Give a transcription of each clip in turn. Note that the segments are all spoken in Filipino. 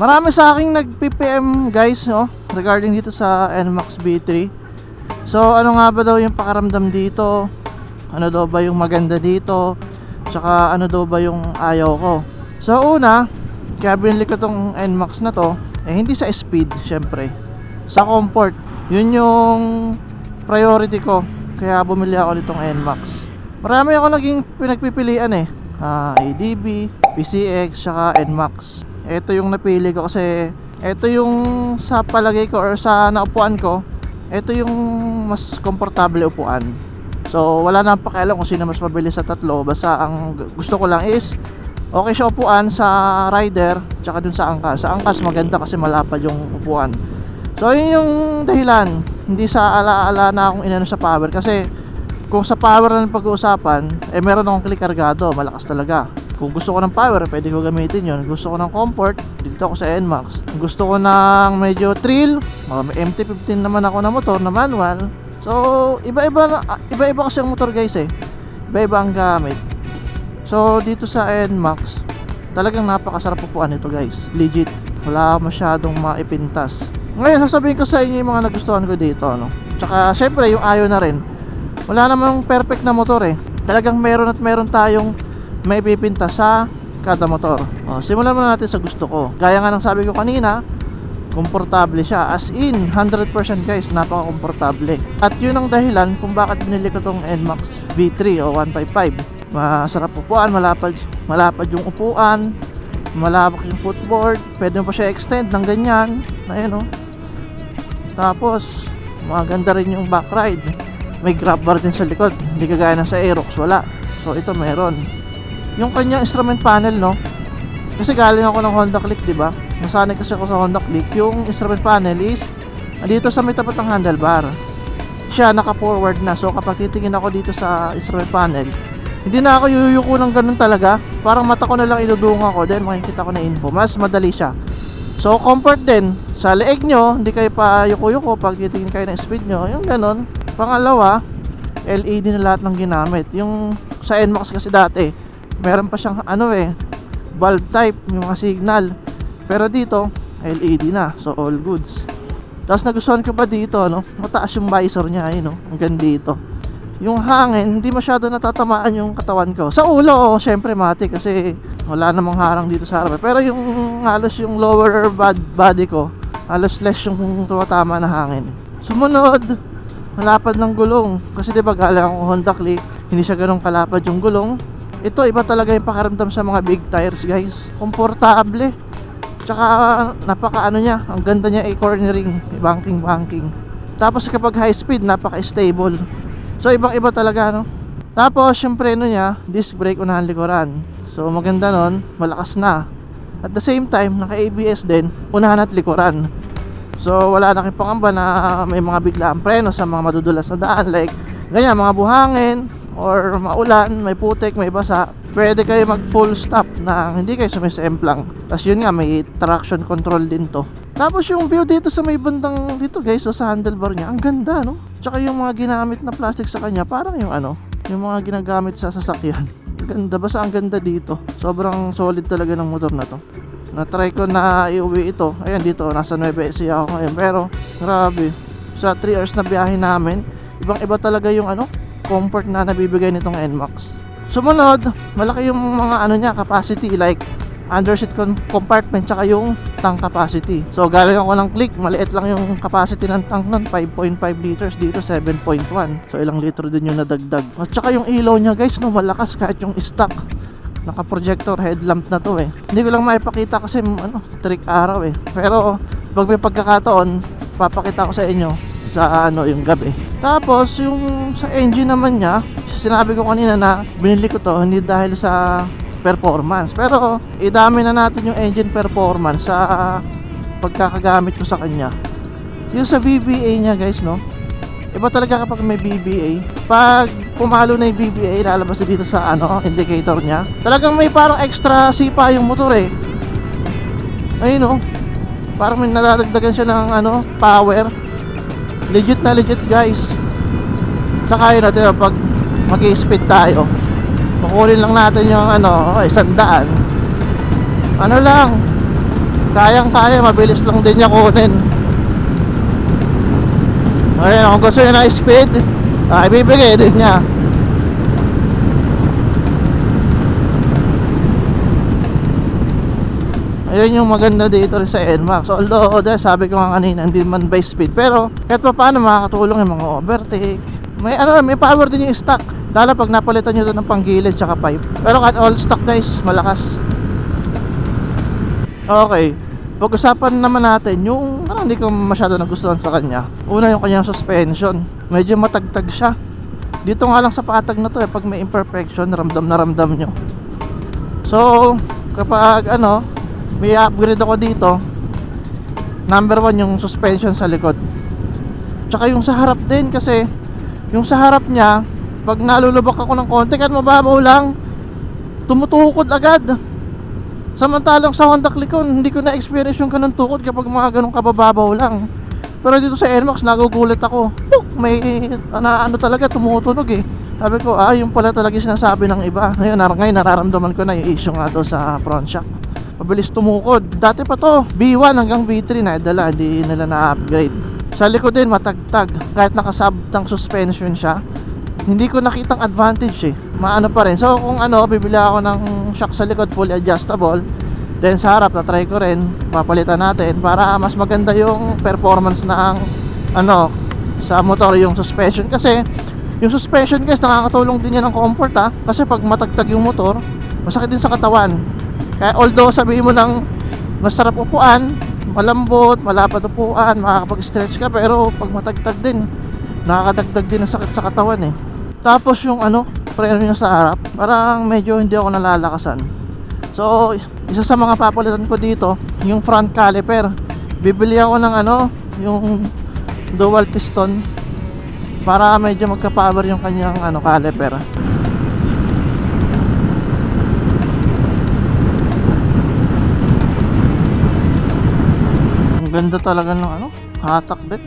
Marami sa aking nag-PPM guys, no, regarding dito sa NMAX B3. So, ano nga ba daw yung pakaramdam dito? Ano daw ba yung maganda dito? Tsaka ano daw ba yung ayaw ko? So, una, kaya binili ko tong NMAX na to, eh hindi sa speed, syempre. Sa comfort. Yun yung priority ko. Kaya bumili ako nitong NMAX. Marami ako naging pinagpipilian eh. Ah, ADB, PCX, tsaka NMAX. Ito yung napili ko kasi ito yung sa palagay ko or sa naupuan ko, ito yung mas komportable upuan. So, wala na pakialam kung sino mas mabilis sa tatlo. Basta ang gu- gusto ko lang is okay siya upuan sa rider tsaka dun sa angkas. Sa angkas maganda kasi malapad yung upuan. So, yun yung dahilan. Hindi sa ala-ala na akong inano sa power kasi kung sa power lang pag-uusapan, eh meron akong click kargado, malakas talaga. Kung gusto ko ng power, pwede ko gamitin yon. Gusto ko ng comfort, dito ako sa NMAX. Gusto ko ng medyo thrill, oh, may MT-15 naman ako na motor na manual. So, iba-iba ah, iba-iba kasi ang motor guys eh. Iba-iba ang gamit. So, dito sa NMAX, talagang napakasarap upuan ito guys. Legit. Wala masyadong maipintas. Ngayon, sasabihin ko sa inyo yung mga nagustuhan ko dito. No? Tsaka, syempre, yung ayaw na rin. Wala namang perfect na motor eh. Talagang meron at meron tayong may pipinta sa kada motor. O, simulan muna natin sa gusto ko. Gaya nga ng sabi ko kanina, komportable siya. As in, 100% guys, napaka-komportable. At yun ang dahilan kung bakit binili ko tong NMAX V3 o 155. Masarap upuan, malapad, malapad yung upuan, malawak yung footboard, pwede mo pa siya extend ng ganyan. Ayan o. Tapos, maganda rin yung back ride. May grab bar din sa likod. Hindi kagaya ng sa Aerox, wala. So, ito meron. Yung kanyang instrument panel, no? Kasi galing ako ng Honda Click, di ba? Nasanay kasi ako sa Honda Click. Yung instrument panel is dito sa may tapat ng handlebar. Siya naka-forward na. So, kapag titingin ako dito sa instrument panel, hindi na ako yuyuko ng ganun talaga. Parang mata ko na lang iludungan ko. Then, makikita ko na info. Mas madali siya. So, comfort din. Sa leeg nyo, hindi kayo pa yuko-yuko pag titingin kayo ng speed nyo. Yung ganun. Pangalawa, LED na lahat ng ginamit. Yung sa NMAX kasi dati, meron pa siyang ano eh, bulb type, yung mga signal. Pero dito, LED na. So, all goods. Tapos nagustuhan ko pa dito, no? Mataas yung visor niya, ayun, no? Hanggang dito. Yung hangin, hindi masyado natatamaan yung katawan ko. Sa ulo, oh, syempre mati kasi wala namang harang dito sa harapan. Pero yung halos yung lower bad body ko, halos less yung tumatama na hangin. Sumunod, malapad ng gulong. Kasi di ba galing ako Honda Click, hindi siya ganun kalapad yung gulong. Ito, iba talaga yung pakaramdam sa mga big tires, guys. Komportable. Tsaka, napaka ano niya, ang ganda niya i-cornering, banking-banking. Tapos kapag high speed, napaka-stable. So, ibang-iba talaga, no? Tapos, yung preno niya, disc brake unahan likuran. So, maganda nun, malakas na. At the same time, naka-ABS din, unahan at likuran. So, wala na kayong pangamba na may mga biglaang preno sa mga madudulas na daan. Like, ganyan, mga buhangin, or maulan, may putik, may basa. Pwede kayo mag full stop na hindi kayo sumisemplang. Tapos yun nga, may traction control din to. Tapos yung view dito sa may bandang dito guys, sa handlebar niya, ang ganda no? Tsaka yung mga ginamit na plastic sa kanya, parang yung ano, yung mga ginagamit sa sasakyan. Ganda, basta ang ganda dito. Sobrang solid talaga ng motor na to. Na-try ko na iuwi ito. Ayan dito, nasa Nueva Ecija ako ngayon. Pero, grabe. Sa 3 hours na biyahe namin, ibang-iba talaga yung ano, comfort na nabibigay nitong NMAX. Sumunod, malaki yung mga ano niya, capacity like underseat com- compartment tsaka yung tank capacity. So galing ako ng click, maliit lang yung capacity ng tank nun, 5.5 liters dito 7.1. So ilang litro din yung nadagdag. At tsaka yung ilaw niya guys, no, malakas kahit yung stock. Naka-projector headlamp na to eh. Hindi ko lang maipakita kasi ano, trick araw eh. Pero pag may pagkakataon, papakita ko sa inyo sa ano yung gabi. Tapos yung sa engine naman niya, sinabi ko kanina na binili ko to hindi dahil sa performance. Pero idami na natin yung engine performance sa pagkakagamit ko sa kanya. Yung sa VBA niya guys no. Iba talaga kapag may VBA. Pag pumalo na yung VBA, lalabas dito sa ano, indicator niya. Talagang may parang extra sipa yung motor eh. Ayun no. Parang may nalalagdagan siya ng ano, power. Legit na legit guys. Tsaka yun natin pag mag-speed tayo. Kukunin lang natin yung ano, isang daan. Ano lang, kayang kaya mabilis lang din niya kunin ayun kung gusto niya na speed ah, ibibigay din niya Ayun yung maganda dito rin sa NMAX. Although, dahil sabi ko nga kanina, hindi man by speed. Pero, kahit pa paano makakatulong yung mga overtake. May ano, may power din yung stock. Lalo pag napalitan nyo doon ng panggilid tsaka pipe. Pero kahit all stock guys, malakas. Okay. Pag-usapan naman natin yung parang hindi ko masyado nagustuhan sa kanya. Una yung kanyang suspension. Medyo matagtag siya. Dito nga lang sa patag na to eh, pag may imperfection, ramdam na ramdam nyo. So, kapag ano, may upgrade ako dito, number one yung suspension sa likod. Tsaka yung sa harap din kasi yung sa harap niya, pag nalulubak ako ng konti, kahit mababaw lang, tumutukod agad. Samantalang sa Honda Click ko, hindi ko na-experience yung ganun tukod kapag mga ganun kabababaw lang. Pero dito sa NMAX, nagugulat ako. Look, may na, ano talaga, tumutunog eh. Sabi ko, ah, yung pala talaga sinasabi ng iba. Ngayon, ngayon nararamdaman ko na yung issue nga to sa front shock. Mabilis tumukod. Dati pa to, B1 hanggang B3 na dala, hindi nila na-upgrade. Sa likod din, matagtag. Kahit nakasabtang suspension siya, hindi ko nakitang advantage eh. Maano pa rin. So kung ano, bibili ako ng shock sa likod fully adjustable. Then sa harap, na-try ko rin. Papalitan natin para mas maganda yung performance ng ano, sa motor yung suspension. Kasi yung suspension guys, nakakatulong din yan ng comfort ha. Kasi pag matagtag yung motor, masakit din sa katawan. Kaya although sabihin mo ng masarap upuan, malambot, malapad upuan, makakapag-stretch ka, pero pag matagtag din, nakakadagdag din ng sakit sa katawan eh. Tapos yung ano, preno niya sa harap, parang medyo hindi ako nalalakasan. So, isa sa mga papalitan ko dito, yung front caliper. Bibili ako ng ano, yung dual piston para medyo magka-power yung kanyang ano caliper. Ang ganda talaga ng ano, hatak bet.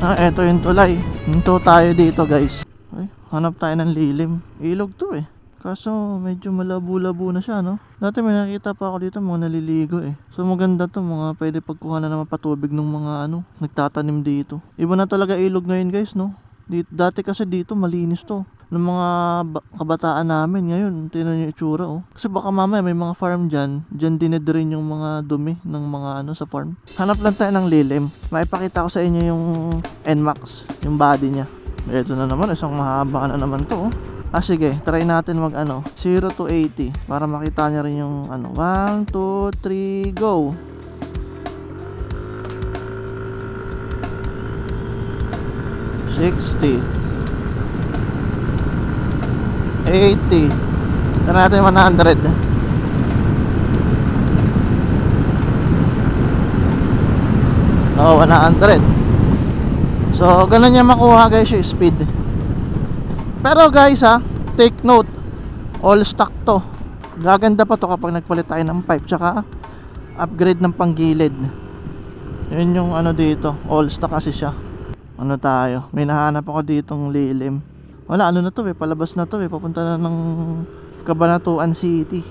Ah, eto yung tulay. Hinto tayo dito guys. Ay, hanap tayo ng lilim. Ilog to eh. Kaso medyo malabo-labo na siya no. Dati may nakita pa ako dito mga naliligo eh. So maganda to mga pwede pagkuha na naman patubig ng mga ano nagtatanim dito. Iba na talaga ilog ngayon guys no. Dito, dati kasi dito malinis to ng mga ba- kabataan namin ngayon tinan niyo itsura oh. Kasi baka mamaya may mga farm dyan. Dyan dinedrin yung mga dumi ng mga ano sa farm. Hanap lang tayo ng lilim. Maipakita ko sa inyo yung NMAX yung body niya. Ito na naman isang mahaba na naman to oh. Ah sige, try natin mag ano 0 to 80 para makita niya rin yung ano. 1, 2, 3, go! Sixty Eighty Ito natin 100 Oh, 100 So, ganun niya makuha guys yung speed pero guys ha, take note, all stock to. Gaganda pa to kapag nagpalit tayo ng pipe tsaka upgrade ng panggilid. Yun yung ano dito, all stock kasi siya. Ano tayo, may nahanap ako ditong lilim. Wala, ano na to eh, palabas na to eh, papunta na ng Cabanatuan City.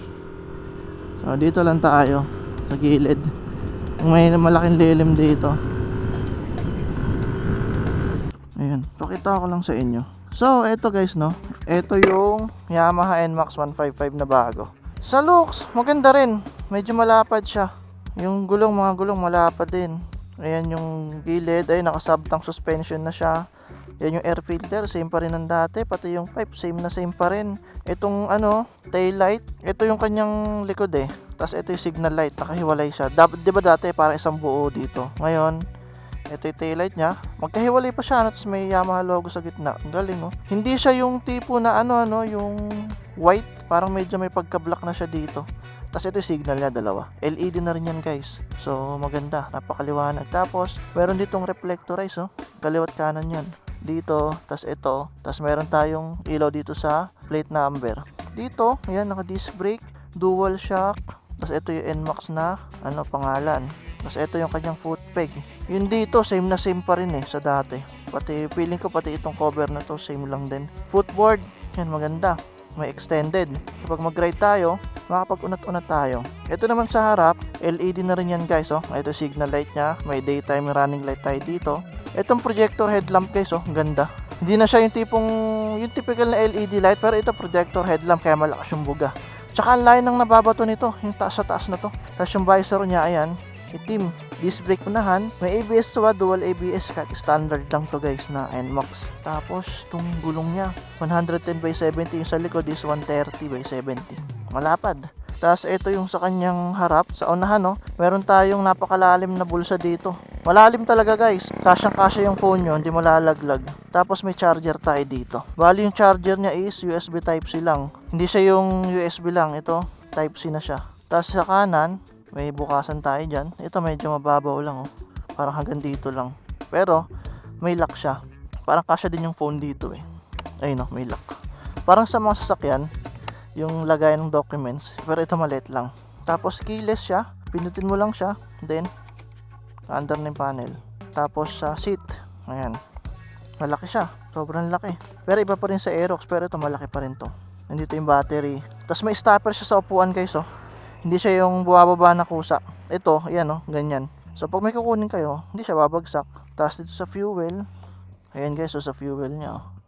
So dito lang tayo, sa gilid. May malaking lilim dito. Ayan, pakita ko lang sa inyo. So, eto guys, no. Ito yung Yamaha NMAX 155 na bago. Sa looks, maganda rin. Medyo malapad siya. Yung gulong, mga gulong malapad din. Ayan yung gilid. Ay, nakasabtang suspension na siya. Yan yung air filter, same pa rin ng dati. Pati yung pipe, same na same pa rin. Itong ano, tail light. Ito yung kanyang likod eh. Tapos ito yung signal light, nakahiwalay siya. Dab, di ba dati parang isang buo dito. Ngayon, ito yung taillight niya. Magkahiwalay pa siya, tapos may Yamaha logo sa gitna. Ang galing, oh. Hindi siya yung tipo na ano, ano, yung white. Parang medyo may pagka-black na siya dito. Tapos ito yung signal niya, dalawa. LED na rin yan, guys. So, maganda. Napakaliwanag. Tapos, meron ditong reflectorize, oh. Kaliwat kanan yan. Dito, tapos ito. Tapos meron tayong ilaw dito sa plate number. Dito, ayan, naka-disc brake. Dual shock. Tapos ito yung NMAX na, ano, pangalan. Tapos ito yung kanyang foot peg. Yun dito, same na same pa rin eh sa dati. Pati feeling ko pati itong cover na to same lang din. Footboard, yan maganda. May extended. Kapag mag-ride tayo, makapag-unat-unat tayo. Ito naman sa harap, LED na rin yan guys oh. Ito signal light niya, may daytime running light tayo dito. Itong projector headlamp guys oh, ang ganda. Hindi na siya yung tipong yung typical na LED light pero ito projector headlamp kaya malakas yung buga. Tsaka ang layo ng nababato nito, yung taas sa taas na to. Tapos yung visor niya ayan, itim. Disc brake unahan, may ABS ah, dual ABS kahit standard lang to guys na NMAX. Tapos itong gulong niya, 110 by 70 yung sa likod is 130 by 70. Malapad. Tapos ito yung sa kanyang harap, sa unahan no, meron tayong napakalalim na bulsa dito. Malalim talaga guys. Kasyang kasya yung phone nyo, hindi mo lalaglag. Tapos may charger tayo dito. Bali yung charger niya is USB Type-C lang. Hindi siya yung USB lang. Ito, Type-C na siya. Tapos sa kanan, may bukasan tayo dyan. Ito medyo mababaw lang oh. Parang hanggang dito lang. Pero, may lock siya. Parang kasya din yung phone dito eh. Ayun oh, may lock. Parang sa mga sasakyan, yung lagay ng documents. Pero ito maliit lang. Tapos keyless siya. Pinutin mo lang siya. Then, under yung panel. Tapos sa seat, ayan. Malaki siya. Sobrang laki. Pero iba pa rin sa Aerox. Pero ito malaki pa rin to. Nandito yung battery. Tapos may stopper siya sa upuan guys oh. Hindi siya yung buwababa na kusa. Ito, ayan oh, ganyan. So pag may kukunin kayo, hindi siya babagsak. Tapos dito sa fuel, ayan guys, so sa fuel niya oh.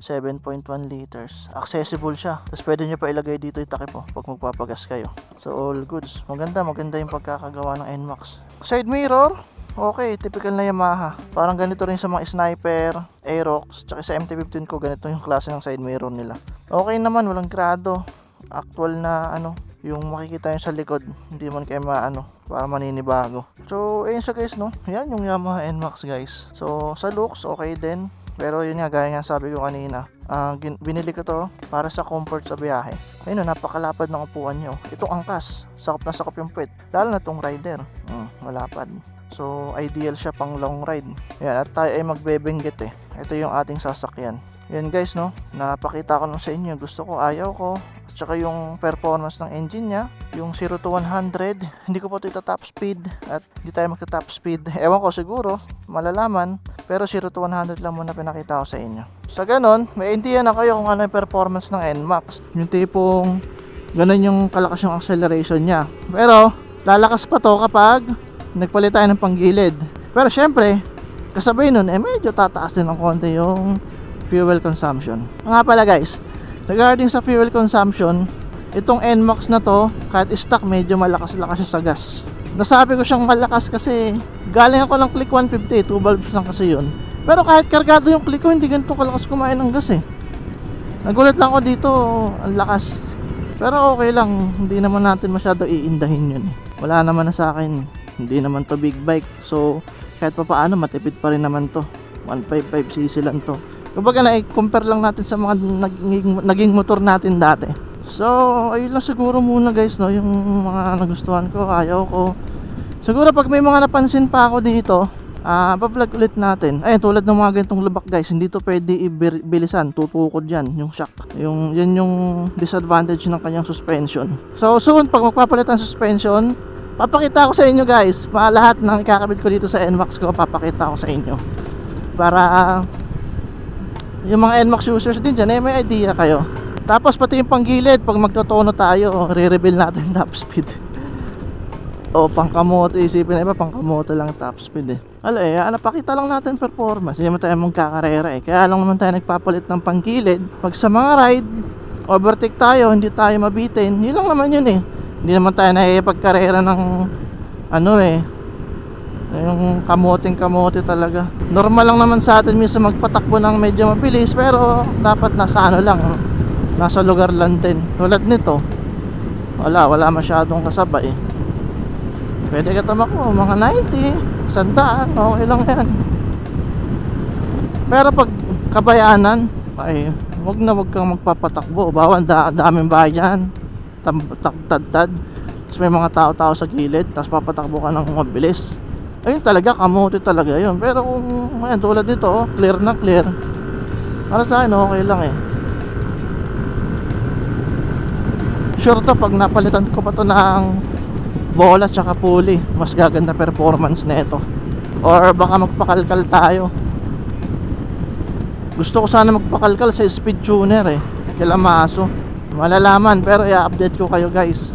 7.1 liters. Accessible siya. Tapos pwede nyo pa ilagay dito yung takip oh, pag magpapagas kayo. So all goods. Maganda, maganda yung pagkakagawa ng NMAX. Side mirror, okay, typical na Yamaha. Parang ganito rin sa mga Sniper, Aerox, tsaka sa MT-15 ko, ganito yung klase ng side mirror nila. Okay naman, walang grado. Actual na ano, yung makikita nyo sa likod, hindi man kayo maano, para maninibago. So, ayun siya guys, no? Yan yung Yamaha NMAX guys. So, sa looks, okay din. Pero yun nga, gaya nga sabi ko kanina, gin- binili ko to para sa comfort sa biyahe. Ayun no, napakalapad ng upuan nyo. Itong angkas, sakop na sakop yung puwet. Lalo na tong rider, mm, malapad. So, ideal siya pang long ride. Yan, at tayo ay magbebenggit eh. Ito yung ating sasakyan. Yan guys, no, napakita ko lang sa inyo. Gusto ko, ayaw ko. At saka yung performance ng engine niya, yung 0 to 100, hindi ko po ito top speed at hindi tayo magka top speed. Ewan ko siguro, malalaman. Pero 0 to 100 lang muna pinakita ko sa inyo. Sa ganon, may idea na kayo kung ano yung performance ng NMAX. Yung tipong ganun yung kalakas yung acceleration niya. Pero, lalakas pa to kapag nagpalit tayo ng panggilid. Pero syempre, kasabay nun, eh medyo tataas din ng konti yung fuel consumption. Nga pala guys, regarding sa fuel consumption, itong NMAX na to, kahit stock, medyo malakas-lakas sa gas. Nasabi ko siyang malakas kasi galing ako ng click 150, 2 valves lang kasi yun. Pero kahit kargado yung click ko, hindi ganito kalakas kumain ng gas eh. Nagulat lang ako dito, ang lakas. Pero okay lang, hindi naman natin masyado iindahin yun. Wala naman na sa akin, hindi naman to big bike. So, kahit pa paano, matipid pa rin naman to. 155cc lang to. Kumbaga na-compare lang natin sa mga naging, naging motor natin dati. So, ayun lang siguro muna guys, no, yung mga nagustuhan ko, ayaw ko. Siguro pag may mga napansin pa ako dito, ah, pa-vlog ulit natin. Ayun, tulad ng mga ganitong lubak guys, hindi to pwede ibilisan, tutukod yan, yung shock. Yung, yan yung disadvantage ng kanyang suspension. So, soon, pag magpapalit ang suspension, papakita ko sa inyo guys, mga lahat ng ikakabit ko dito sa NMAX ko, papakita ko sa inyo. Para, yung mga NMAX users din dyan, eh, may idea kayo. Tapos pati yung panggilid, pag magtotono tayo, re-reveal natin top speed. O pangkamote, isipin na iba, pangkamote lang top speed eh. Ala eh, ah, napakita lang natin performance. Hindi naman tayo magkakarera eh. Kaya lang naman tayo nagpapalit ng panggilid. Pag sa mga ride, overtake tayo, hindi tayo mabitin. Yun lang naman yun eh. Hindi naman tayo nakikipagkarera ng ano eh, yung kamoting kamote talaga. Normal lang naman sa atin minsan magpatakbo ng medyo mabilis pero dapat nasa ano lang, nasa lugar lang din. Tulad nito, wala, wala masyadong kasabay. Pwede ka tumakbo, mga 90, sandaan, okay lang yan. Pero pag kabayanan, ay wag na wag kang magpapatakbo. Bawang da daming bahay dyan, tam- tak- tad-tad. Tapos may mga tao-tao sa gilid, tapos papatakbo ka ng mabilis. Ayun talaga, kamote talaga yun. Pero kung, ayan, tulad nito, oh, clear na clear. Para sa akin, okay lang eh. Sure to, pag napalitan ko pa to ng bola tsaka pulley, mas gaganda performance na ito. Or baka magpakalkal tayo. Gusto ko sana magpakalkal sa speed tuner eh. Kila maso. malalaman pero i-update ko kayo guys